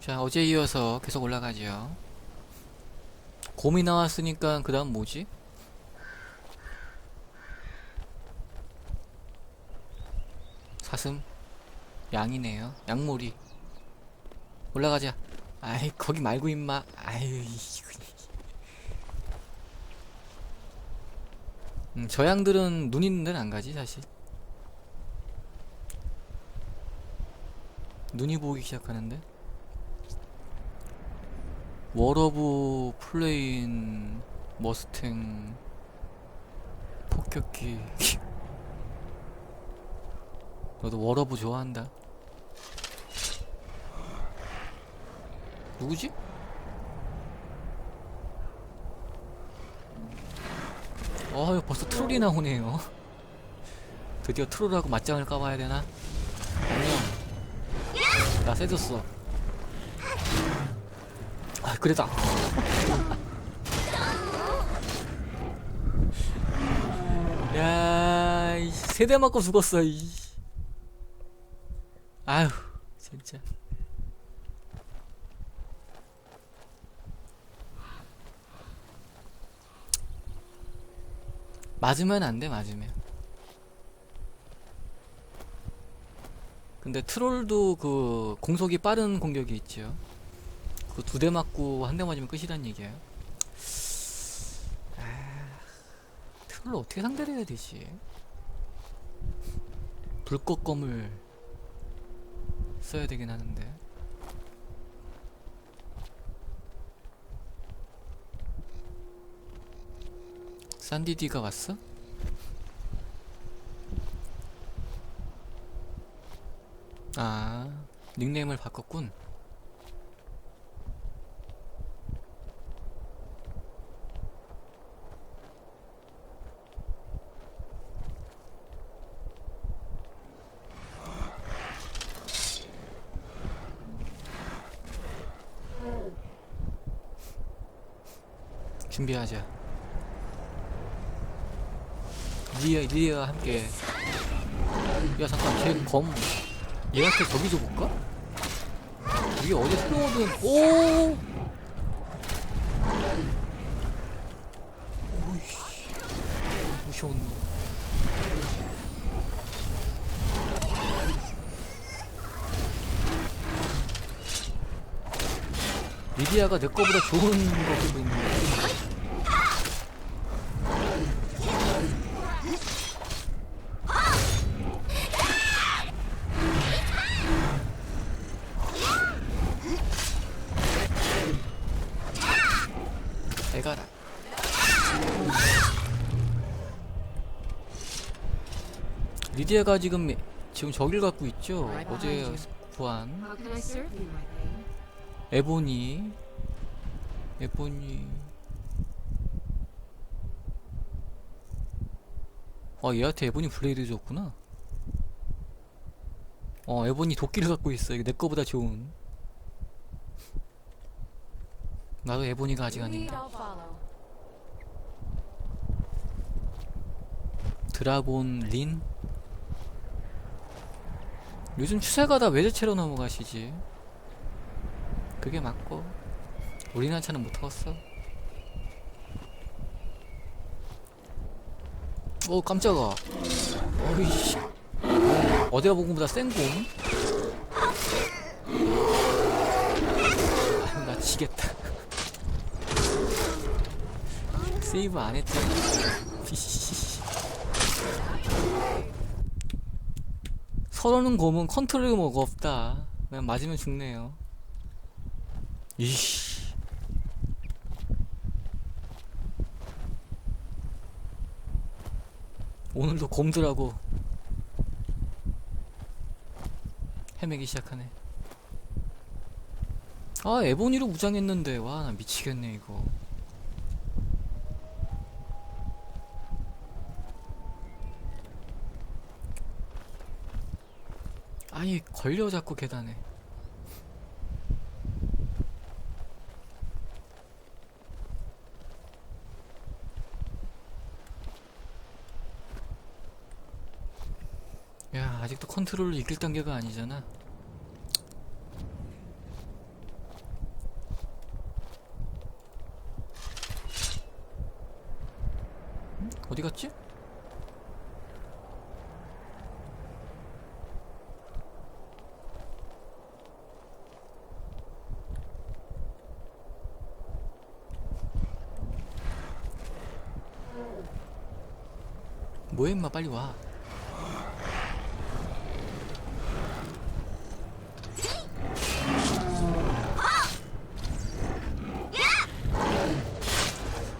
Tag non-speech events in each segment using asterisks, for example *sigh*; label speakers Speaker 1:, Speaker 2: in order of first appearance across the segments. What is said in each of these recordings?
Speaker 1: 자, 어제 이어서 계속 올라가죠. 곰이 나왔으니까 그 다음 뭐지? 사슴? 양이네요. 양머리. 올라가자. 아이, 거기 말고 임마. 아유, 이거. 음, 저 양들은 눈 있는 데는 안 가지, 사실. 눈이 보이기 시작하는데? 워러브, 플레인, 머스탱, 폭격기. *laughs* 너도 워러브 좋아한다. 누구지? 어, 벌써 트롤이 나오네요. *laughs* 드디어 트롤하고 맞짱을 까봐야 되나? 안녕. 나 세졌어. 안- 야, 이 세대 맞고 죽었어. 이. 아휴, 진짜. 맞으면 안 돼, 맞으면. 근데 트롤도 그 공속이 빠른 공격이 있죠. 그 두 대 맞고 한 대 맞으면 끝이란 얘기예요. 아, 트롤 어떻게 상대를 해야 되지? 불꽃검을 써야 되긴 하는데. 산디디가 왔어? 아, 닉네임을 바꿨군. 준비하자. 리아, 리아와 함께. 야, 잠깐, 걔 검. 얘한테 저기 줘볼까? 이게 어디 슬로우든, 오! 오이씨. 무서운 놈. 리디아가 내 거보다 좋은 거 쓰고 있는 거 리디아가 지금 지금 저길 갖고 있죠. 어제 구한? 에보니. 에보니. 아 얘한테 에보니 블레이드 줬구나. 어 에보니 도끼를 갖고 있어. 이거 내 거보다 좋은. 나도 에보니가 아직 아닌데. 드라곤 린 요즘 추세가 다 외제체로 넘어가시지? 그게 맞고. 우리나라 차는 못 타봤어. 어 깜짝아. 어이씨. 어디가 보고보다 센곰? 아, 나 지겠다. 세이브 안 했잖아 서러는 곰은 컨트롤이 뭐가 없다. 그냥 맞으면 죽네요. 이씨. 오늘도 곰들하고 헤매기 시작하네. 아, 에보니로 무장했는데. 와, 나 미치겠네, 이거. 걸려 자꾸 계단에 야 아직도 컨트롤을 이길 단계가 아니잖아 어디 갔지? 뭐해 임마? 빨리 와.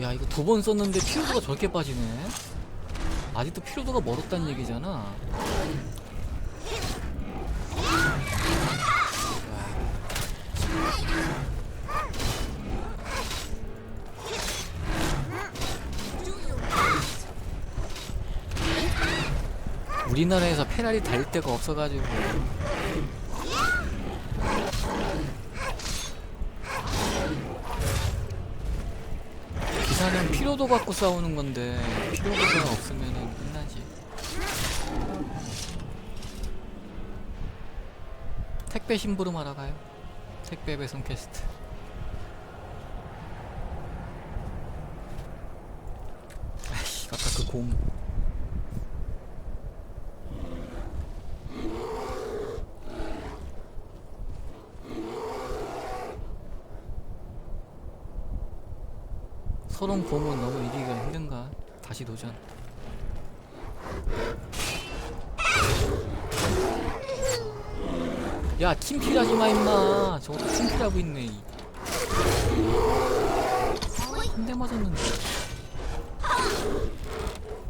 Speaker 1: 야 이거 두 번 썼는데 피로도가 저렇게 빠지네. 아직도 피로도가 멀었다는 얘기잖아 우리나라에서 페라리 달릴 데가 없어가지고. 기사는 피로도 갖고 싸우는 건데 피로도가 없으면은 끝나지. 택배 심부름 하러 가요. 택배 배송 퀘스트. 아이씨 아까 그공 서론 공은 너무 이기기가 힘든가? 다시 도전. 야 팀킬하지 마 임마. 저것도 팀킬하고 있네. 한 대 맞았는데.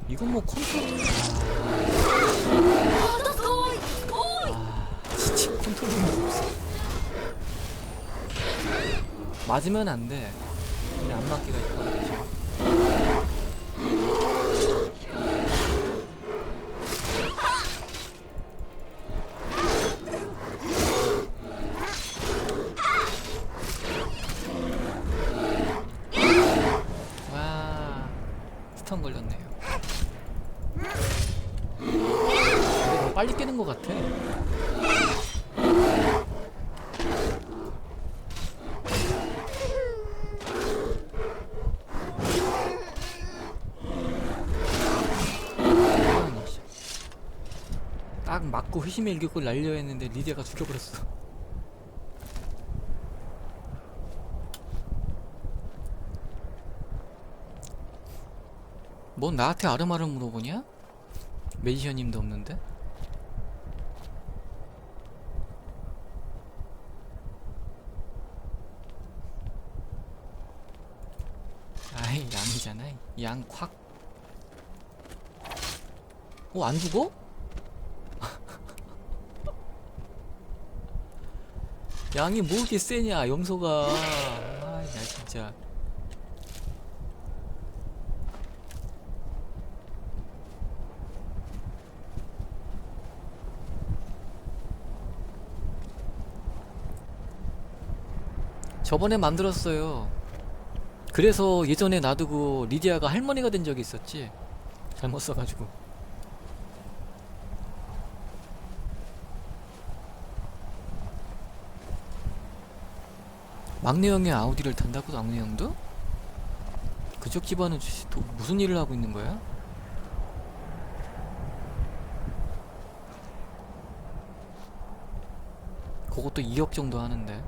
Speaker 1: 이건 뭐 컨트롤. 아, 진짜 컨트롤이 없어. 맞으면 안 돼. 안 맞기가 있거든요. 와, 스턴 걸렸네요. 근데 더 빨리 깨는 것 같아. 아니, 씨. 딱 맞고 회심의 일격을 날려 했는데 리디아가 죽여버렸어. 뭔 *laughs* 나한테 아름아름 물어보냐? 매지션님도 없는데? 아이 양이잖아 양콱 어, 안 죽어? 양이 뭐 이렇게 세냐, 염소가. 아, 나 진짜. 저번에 만들었어요. 그래서 예전에 놔두고 리디아가 할머니가 된 적이 있었지. 잘못 써가지고. 막내 형이 아우디를 탄다고 막내 형도? 그쪽 집안은 지- 또 무슨 일을 하고 있는 거야? 그것도 2억 정도 하는데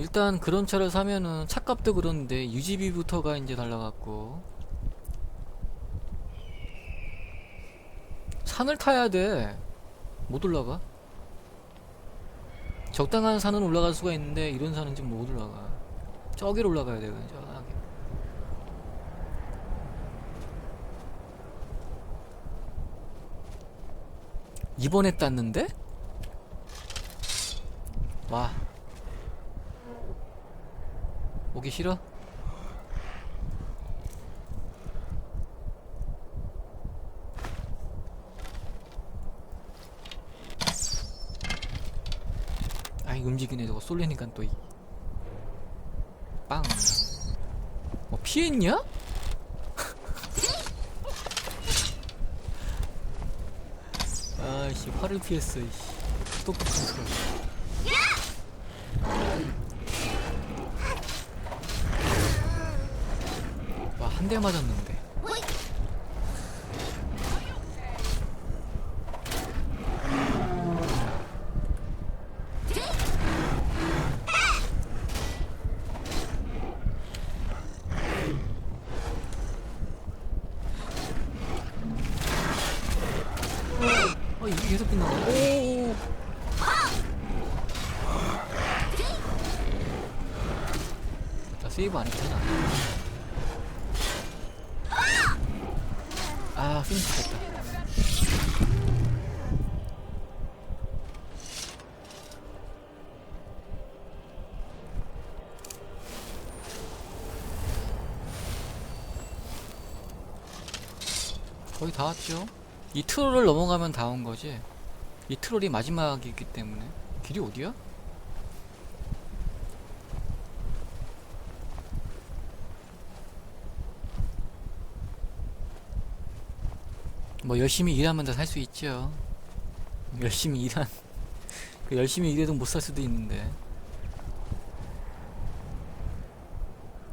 Speaker 1: 일단 그런 차를 사면은 차값도 그런데 유지비부터가 이제 달라갖고. 산을 타야 돼 못 올라가? 적당한 산은 올라갈 수가 있는데 이런 산은 지금 못 올라가. 저기로 올라가야 돼 그냥 저기 이번에 땄는데? 와 오기 싫어? 아이 움직이네 저거 쏠리니까 또 이. 빵. 어 피했냐? *laughs* 아이씨 화를 피했어 이씨. 똑똑한 걸. 와, 한 대 맞았는데. 어, 이게 계속 빛나네. 오. 나 세이브 안 했잖아. 아, 피니시 됐다. 거의 다 왔죠? 이 트롤을 넘어가면 다 온 거지. 이 트롤이 마지막이기 때문에. 길이 어디야? 뭐 열심히 일하면 다 살 수 있죠. 열심히 일한 *laughs* 그 열심히 일해도 못 살 수도 있는데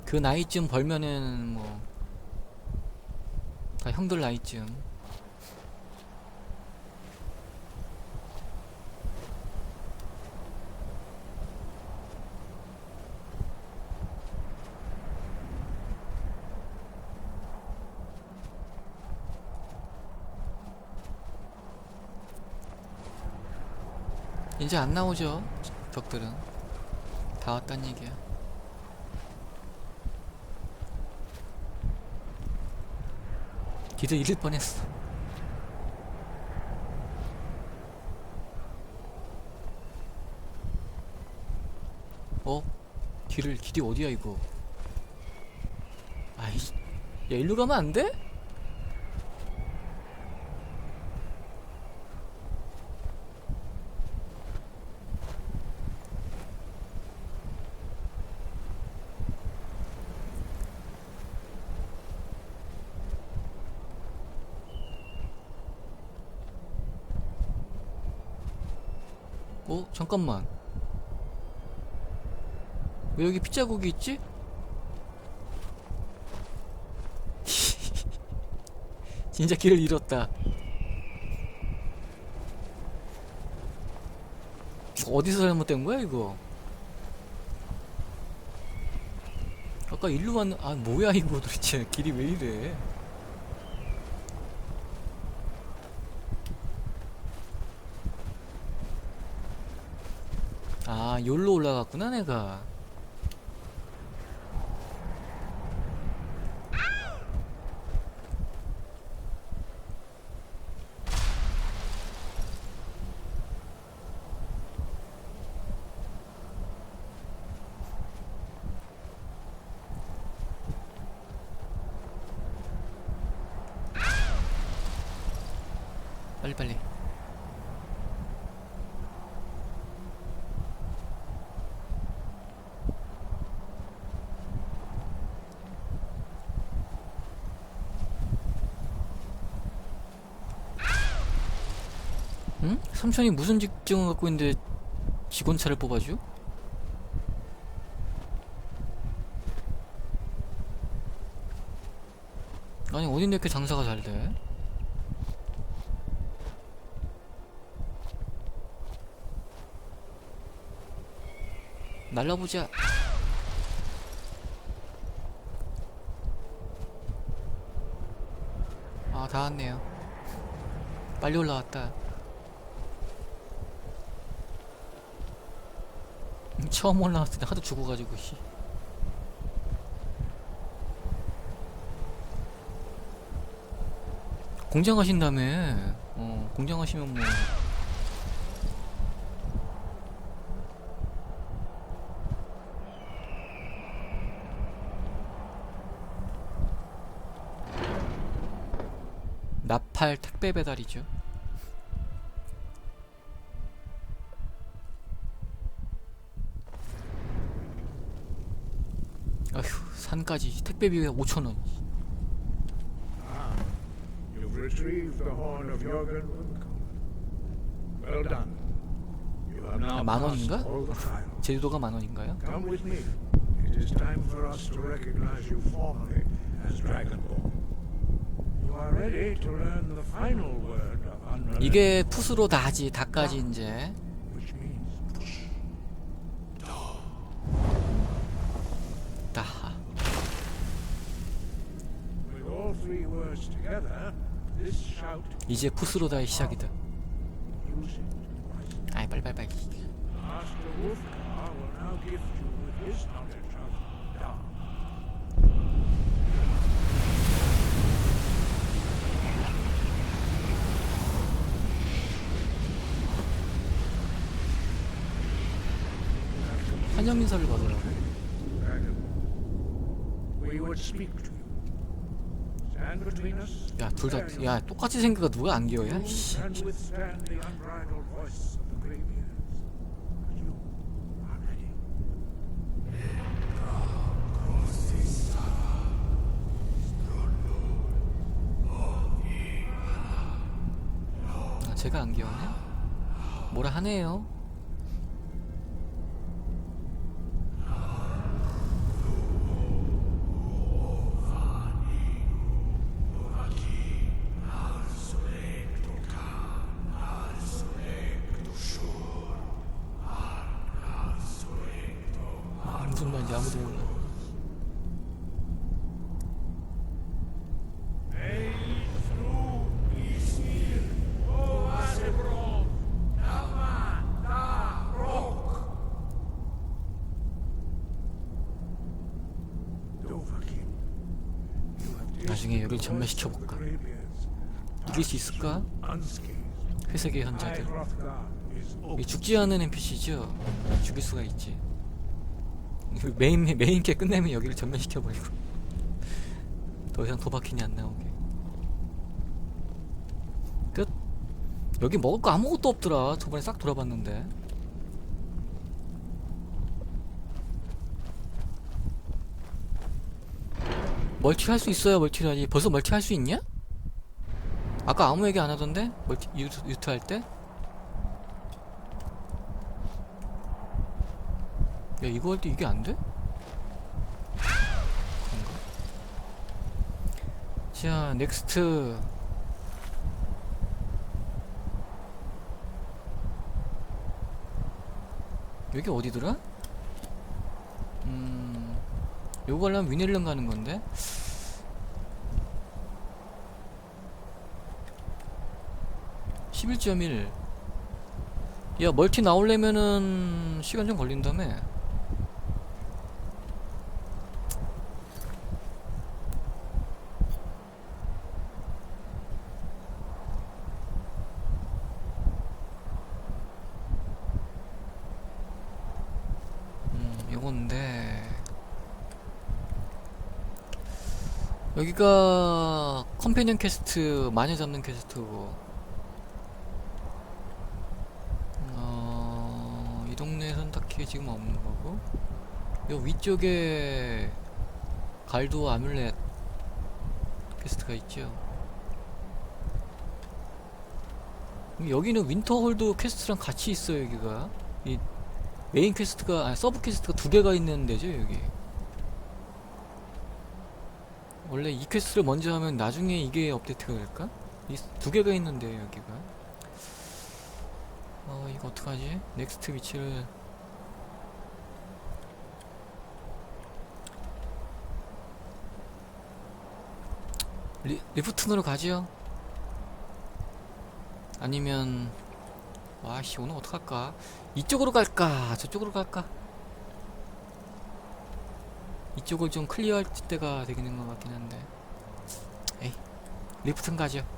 Speaker 1: 그 나이쯤 벌면은 뭐 다 형들 나이쯤. 이제 안 나오죠? 적들은. 다 왔단 얘기야 길을 잃을 뻔했어 어? 길을 길이 어디야 이거 아이씨 야 일로 가면 안 돼? 어? 잠깐만. 왜 여기 핏자국이 있지? *laughs* 진짜 길을 잃었다. 어디서 잘못된 거야 이거? 아까 일로 왔는 아 뭐야 이거 도대체? 길이 왜 이래 아 올라갔구나 내가. 빨리 빨리 삼촌이 무슨 직종을 갖고 있는데 직원차를 뽑아줘? 아니 어딘데 이렇게 장사가 잘 돼? 날라보자 아 다 왔네요 빨리 올라왔다 처음 올라왔을 때 하도 죽어가지고 씨. 공장 하신다며 어 공장 하시면 뭐 나팔 택배 배달이죠 산까지 택배비가 5천 원.
Speaker 2: You've retrieved the horn of Jorgen Lundkon. Well done. You have now
Speaker 1: 아, 만
Speaker 2: passed
Speaker 1: 원인가?
Speaker 2: all the trials.
Speaker 1: 제주도가 만 원인가요?
Speaker 2: Come with me. It is time for us to recognize you formally as Dragonborn. You are ready to learn the final word of unrelenting,
Speaker 1: 이게 푸스로 다지 다까지 이제 이제 푸스로다의 시작이다. 아이 빨빨빨.
Speaker 2: Dark.
Speaker 1: 환영 인사를 받으라고. 야 둘 다 야 똑같이 생겨가 누가 씨.
Speaker 2: But you are ready.
Speaker 1: 아, 제가 안 귀여우네? 뭐라 하네요. 아, 무슨 말인지 아무도 몰라.
Speaker 2: Dovahkiin. You have
Speaker 1: 나중에 여길
Speaker 2: tasted the
Speaker 1: 전멸시켜
Speaker 2: voice of
Speaker 1: 볼까?
Speaker 2: the Greybeards.
Speaker 1: 이길 수 있을까? 회색의 현자들. 이. 죽지 않은 NPC죠. 죽일 수가 있지. 메인 메인 캐 끝내면 여기를 전멸시켜 버리고 더 이상 도박킨이 안 나오게. 끝. 여기 먹을 거 아무것도 없더라. 저번에 싹 돌아봤는데. 멀티 할 수 있어요. 멀티를 하지. 벌써 멀티 할 수 있냐? 아까 아무 얘기 안 하던데? 멀티 유트, 유트 할 때? 야 이거 할 때 이게 안 돼? 그런가? 자 넥스트 여기 어디더라? 음 요거 하려면 위넬름 가는 건데? 11.1야 멀티 나오려면은 시간 좀 걸린다며 음, 요건데 여기가 컴패니언 퀘스트 마녀 잡는 퀘스트고. 어, 이 동네에선 딱히 지금 없는 거고. 요 위쪽에 갈도 아뮬렛 퀘스트가 있죠. 여기는 윈터홀드 퀘스트랑 같이 있어요 여기가. 이 메인 퀘스트가 아니 서브 퀘스트가 두 개가 있는 데죠 여기 원래 이 퀘스트를 먼저 하면 나중에 이게 업데이트가 될까? 이 두 개가 있는데 여기가. 어 이거 어떡하지? 넥스트 위치를. 리, 리프트너로 가지요 아니면 와씨 오늘 어떡할까? 이쪽으로 갈까? 저쪽으로 갈까 이쪽을 좀 클리어할 때가 되겠는 것 같긴 한데. 에이 리프튼 가죠